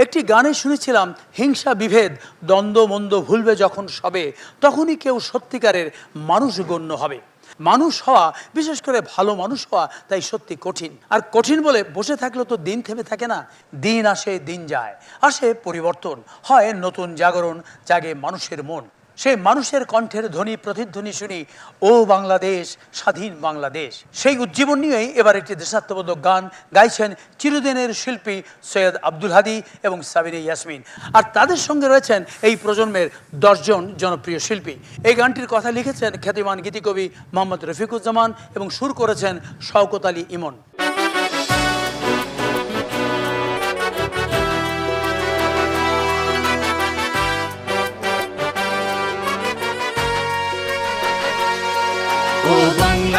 একটি গানে শুনেছিলাম, হিংসা, বিভেদ, দ্বন্দ্ব, মন্দ ভুলবে যখন সবে, তখনই কেউ সত্যিকারের মানুষ গণ্য হবে। মানুষ হওয়া, বিশেষ করে ভালো মানুষ হওয়া, তাই সত্যি কঠিন। আর কঠিন বলে বসে থাকলে তো দিন থেমে থাকে না। দিন আসে, দিন যায়। আসে পরিবর্তন। হয় নতুন জাগরণ, জাগে মানুষের মন। সেই মানুষের কণ্ঠের ধ্বনি, প্রতিধ্বনি শুনি, ও বাংলাদেশ, স্বাধীন বাংলাদেশ। সেই উজ্জীবন নিয়েই এবার একটি দেশাত্মবোধক গান গাইছেন চিরদিনের শিল্পী সৈয়দ আব্দুল হাদি এবং সাবিনে ইয়াসমিন। আর তাদের সঙ্গে রয়েছেন এই প্রজন্মের দশজন জনপ্রিয় শিল্পী। এই গানটির কথা লিখেছেন খ্যাতিমান গীতিকবি মোহাম্মদ রফিকুজ্জামান এবং সুর করেছেন শওকত আলী ইমন।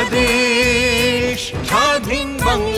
বাংলাদেশ স্বাধীন বাংলাদেশ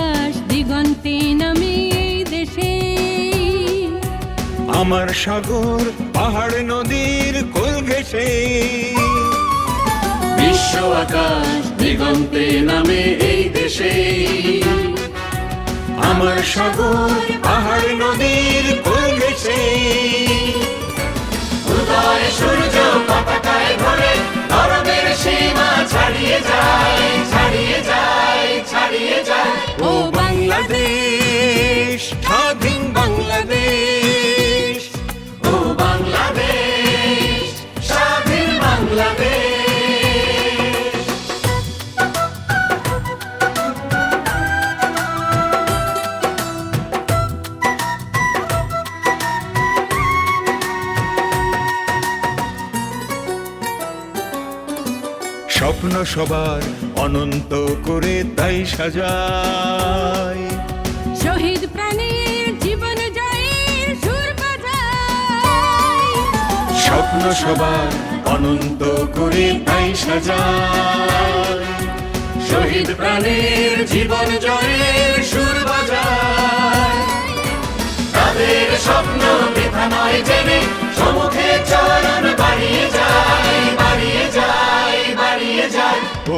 আকাশ দিগন্তে নামে এই দেশে। আমার সাগর পাহাড় নদীর কোল ঘেসে বিশ্ব আকাশ দিগন্তে নামে এই দেশে। আমার সাগর পাহাড় নদীর কোল ঘেসে উদয় সূর্য স্বপ্ন সবার অনন্ত করে তাই সাজায় শহীদ প্রাণীর জীবন জয়ের সুর স্বপ্ন সবার অনন্ত করে তাই সাজায় শহীদ প্রাণীর জীবন জয়ের সুর বাজায় তাদের স্বপ্ন বৃথা নয় জেনে সমুখে চরণ বাড়িয়ে যায়।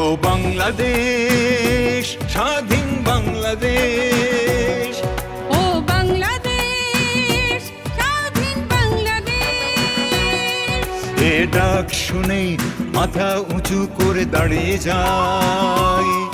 ও বাংলাদেশ স্বাধীন বাংলাদেশ। ও বাংলাদেশ স্বাধীন বাংলাদেশ। এ ডাক শুনে মাথা উঁচু করে দাঁড়িয়ে যায়।